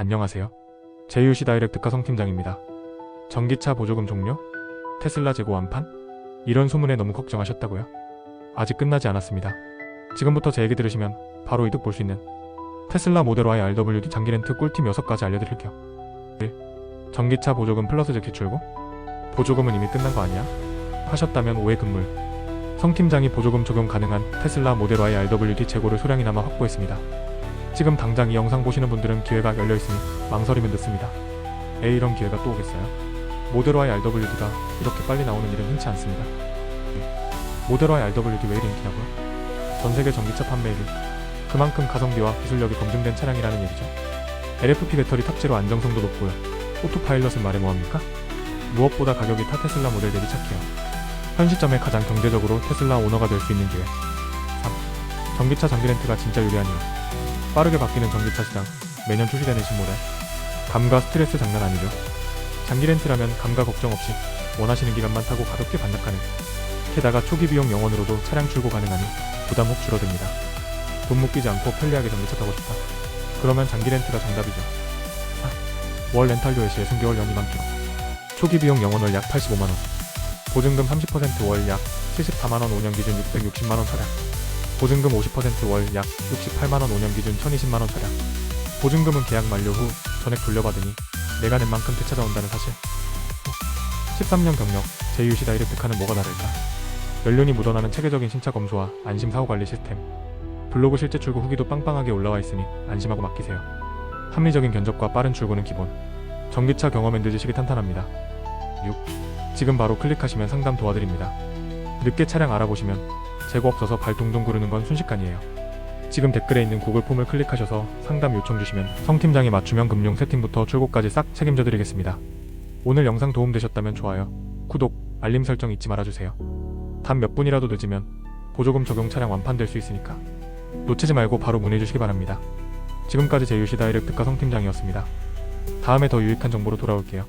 안녕하세요. 제이유시 다이렉트카 성팀장입니다. 전기차 보조금 종료? 테슬라 재고 완판? 이런 소문에 너무 걱정하셨다고요? 아직 끝나지 않았습니다. 지금부터 제 얘기 들으시면 바로 이득 볼 수 있는 테슬라 모델 Y RWD 장기 렌트 꿀팁 6가지 알려드릴게요. 1. 전기차 보조금 플러스 즉시 출고? 보조금은 이미 끝난 거 아니야? 하셨다면 오해 금물. 성 팀장이 보조금 적용 가능한 테슬라 모델 Y RWD 재고를 소량이나마 확보했습니다. 지금 당장 이 영상 보시는 분들은 기회가 열려 있으니 망설이면 늦습니다. 에 이런 기회가 또 오겠어요? 모델 Y RWD가 이렇게 빨리 나오는 일은 흔치 않습니다. 모델 Y RWD 왜 이리 인기냐고요? 전 세계 전기차 판매 1위. 그만큼 가성비와 기술력이 검증된 차량이라는 얘기죠. LFP 배터리 탑재로 안정성도 높고요. 오토파일럿은 말해 뭐합니까? 무엇보다 가격이 타 테슬라 모델 대비 착해요. 현 시점에 가장 경제적으로 테슬라 오너가 될 수 있는 기회. 3. 전기차 장기 렌트가 진짜 이유. 빠르게 바뀌는 전기차 시장, 매년 출시되는 신모델. 감과 스트레스 장난 아니죠. 장기 렌트라면 감가 걱정 없이 원하시는 기간만 타고 가볍게 반납하는. 게다가 초기 비용 영원으로도 차량 출고 가능하니 부담 혹 줄어듭니다. 돈 묶이지 않고 편리하게 전기차 타고 싶다. 그러면 장기 렌트가 정답이죠. 4. 월 렌탈료의 시에 승계월 연 2만 킬로. 초기 비용 영원월 약 85만원. 보증금 30%월 약 74만원 5년 기준 660만원 차량. 보증금 50%월 약 68만원 5년 기준 1020만원 차량. 보증금은 계약 만료 후 전액 돌려받으니 내가 낸 만큼 되찾아온다는 사실. 13년 경력, 제이유시 다이렉트카는 뭐가 다를까? 연륜이 묻어나는 체계적인 신차 검수와 안심 사후 관리 시스템. 블로그 실제 출고 후기도 빵빵하게 올라와 있으니 안심하고 맡기세요. 합리적인 견적과 빠른 출고는 기본. 전기차 경험 앤드 지식이 탄탄합니다. 6. 지금 바로 클릭하시면 상담 도와드립니다. 늦게 차량 알아보시면 재고 없어서 발 동동 구르는 건 순식간이에요. 지금 댓글에 있는 구글 폼을 클릭하셔서 상담 요청 주시면 성 팀장이 맞춤형 금융 세팅부터 출고까지 싹 책임져 드리겠습니다. 오늘 영상 도움되셨다면 좋아요, 구독, 알림 설정 잊지 말아주세요. 단 몇 분이라도 늦으면 보조금 적용 차량 완판될 수 있으니까 놓치지 말고 바로 문의 주시기 바랍니다. 지금까지 제유시 다이렉트카 성 팀장이었습니다. 다음에 더 유익한 정보로 돌아올게요.